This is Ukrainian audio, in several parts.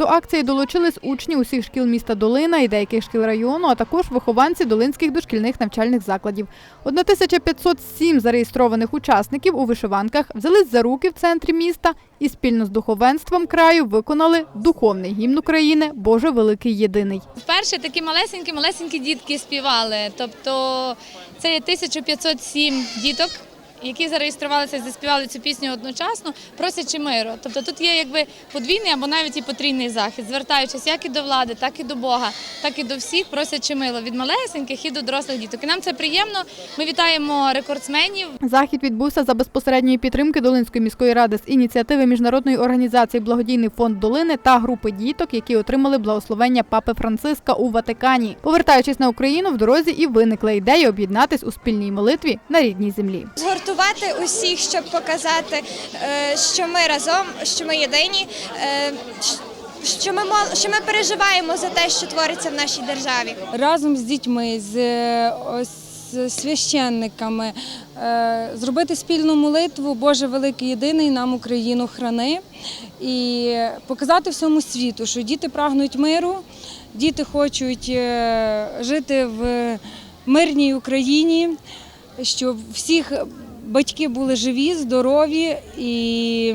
До акції долучились учні усіх шкіл міста Долина і деяких шкіл району, а також вихованці долинських дошкільних навчальних закладів. 1507 зареєстрованих учасників у вишиванках взялись за руки в центрі міста і спільно з духовенством краю виконали духовний гімн України Боже великий єдиний. Вперше такі малесенькі, малесенькі дітки співали. Тобто це є 1507 діток, які зареєструвалися і заспівали цю пісню одночасно, просячи миру. Тобто тут є якби подвійний або навіть і потрійний захід, звертаючись як і до влади, так і до Бога, так і до всіх, просячи мило від малесеньких і до дорослих діток. І нам це приємно. Ми вітаємо рекордсменів. Захід відбувся за безпосередньої підтримки Долинської міської ради з ініціативи міжнародної організації Благодійний фонд Долини та групи діток, які отримали благословення папи Франциска у Ватикані. Повертаючись на Україну, в дорозі і виникла ідея об'єднатись у спільній молитві на рідній землі. Згуртувати усіх, щоб показати, е, що ми разом, що ми єдині, е, що ми що ми переживаємо за те, що твориться в нашій державі. разом з дітьми, з з священниками, е, зробити спільну молитву Боже великий єдиний нам Україну храни і показати всьому світу, що діти прагнуть миру, діти хочуть жити в мирній Україні, щоб всіх батьки були живі, здорові і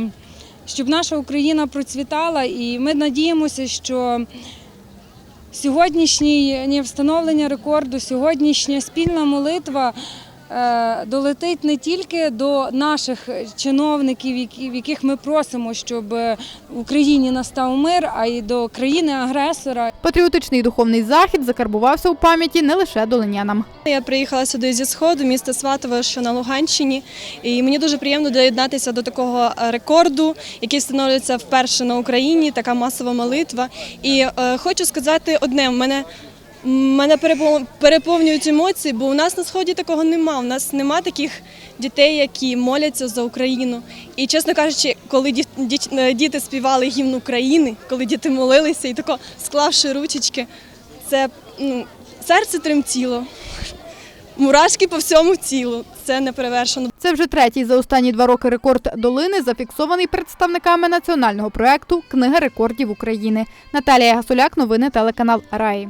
щоб наша Україна процвітала. І ми надіємося, що Сьогоднішнє встановлення рекорду, сьогоднішня спільна молитва долетить не тільки до наших чиновників, в яких ми просимо, щоб в Україні настав мир, а й до країни-агресора. Патріотичний духовний захід закарбувався у пам'яті не лише долинянам. Я приїхала сюди зі сходу, міста Сватове, що на Луганщині, і мені дуже приємно доєднатися до такого е, рекорду, який встановлюється вперше на Україні, така масова молитва. І е, хочу сказати одне: в мене. Мене перепов- переповнюють емоції, бо у нас на сході такого нема. У нас нема таких дітей, які моляться за Україну. І чесно кажучи, коли е, діти співали гімн України, коли діти молилися і тако склавши ручечки, це ну, серце тремтіло. Мурашки по всьому тілу. Це не перевершено. Це вже третій за останні два роки рекорд долини, зафіксований представниками національного проекту Книга рекордів України. Наталія Гасуляк, новини телеканал Раї.